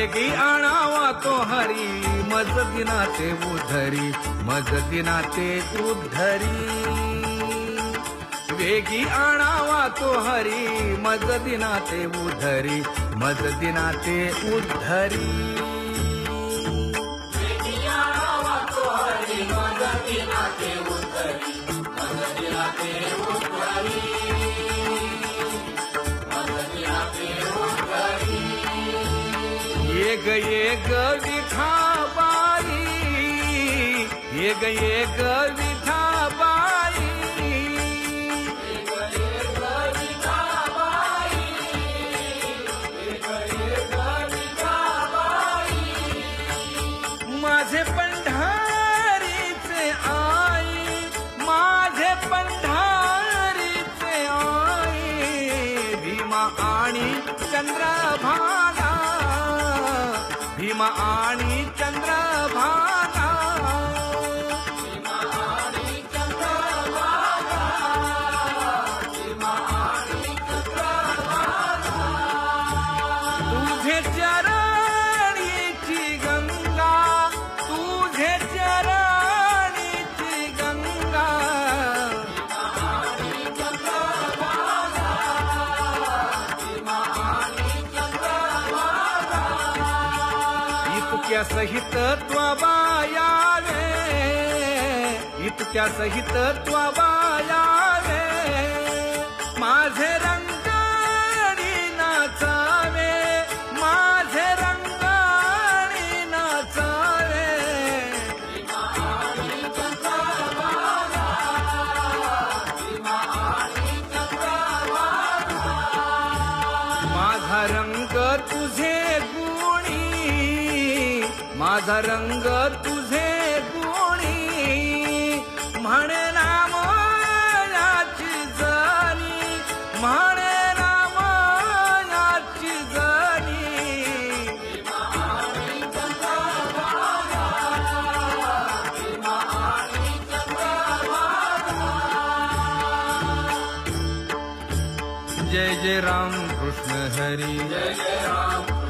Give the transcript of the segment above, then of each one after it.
देगी आणावा तो हरी. मज दिनाचे उधरी मज दिनाचे उद्धरी वेगी आणावा तो हरी मज दिनाचे उधरी मज दिनाचे उद्धरी ये ग ये ग विठाबाई ये ग ये ग विठाबाई माझे पंढारीचे आई माझे पंढारीचे आई भीमा आणि चंद्रभा भीम आणि चंद्रभागा. तुझे चर इतक्या सहित त्वबायावे इतक्या सहित त्वाबा माझा रंग तुझे कोणी म्हणे नाम याची जाणी म्हणे नाम याची जाणी जय जय राम कृष्ण हरी. जय जय राम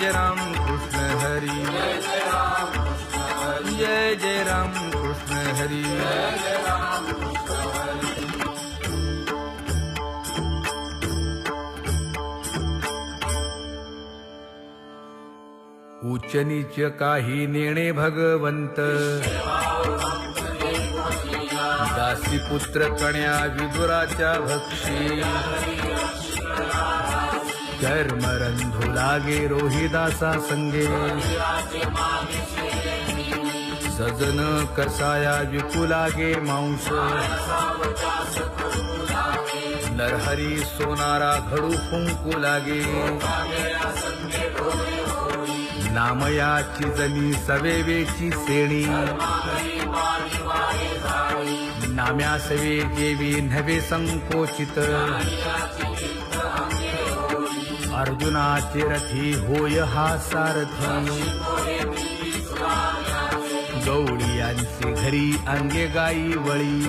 जय राम कृष्ण हरी। जय जय राम कृष्ण हरी। उचनीच काही नेणे भगवंत। दासी पुत्र कण्या विदुराच्या भक्षी। कर्मरंधू लागे रोहिदासा संगे। सजन कसाया विपुलागे मांस। नरहरी सोनारा घडू फुंकू लागे। नामयाची जमी सवेवेची सेणी। नाम्या सवे देवी नवे संकोचित। अर्जुनाचे रथी होय हा सारथ. गवळी घरी अंगे गाई वळी.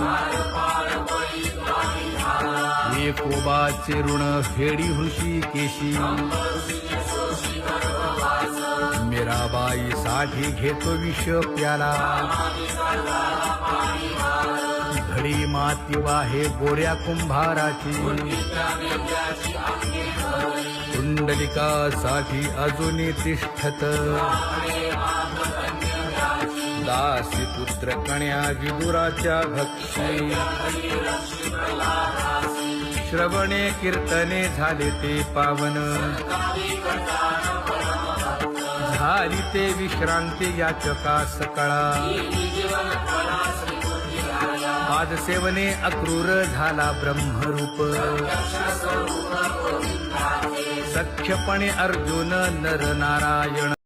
एकोबाचे ऋण फेडी हृषी केशी. मीराबाई साठी घेतो विष प्याला. घडी माती वाहे गोऱ्या कुंभाराची. कुंडलिकासाठी अजूनही तिष्ठत. दासी पुत्र कण्या विदुराच्या भक्षी. श्रवणे कीर्तने झाले ते पावन. झाली ते विश्रांती याचका सकळा. पाद सेवने अक्रूर झाला ब्रह्मरूप. सख्यपणे अर्जुन नर नारायण.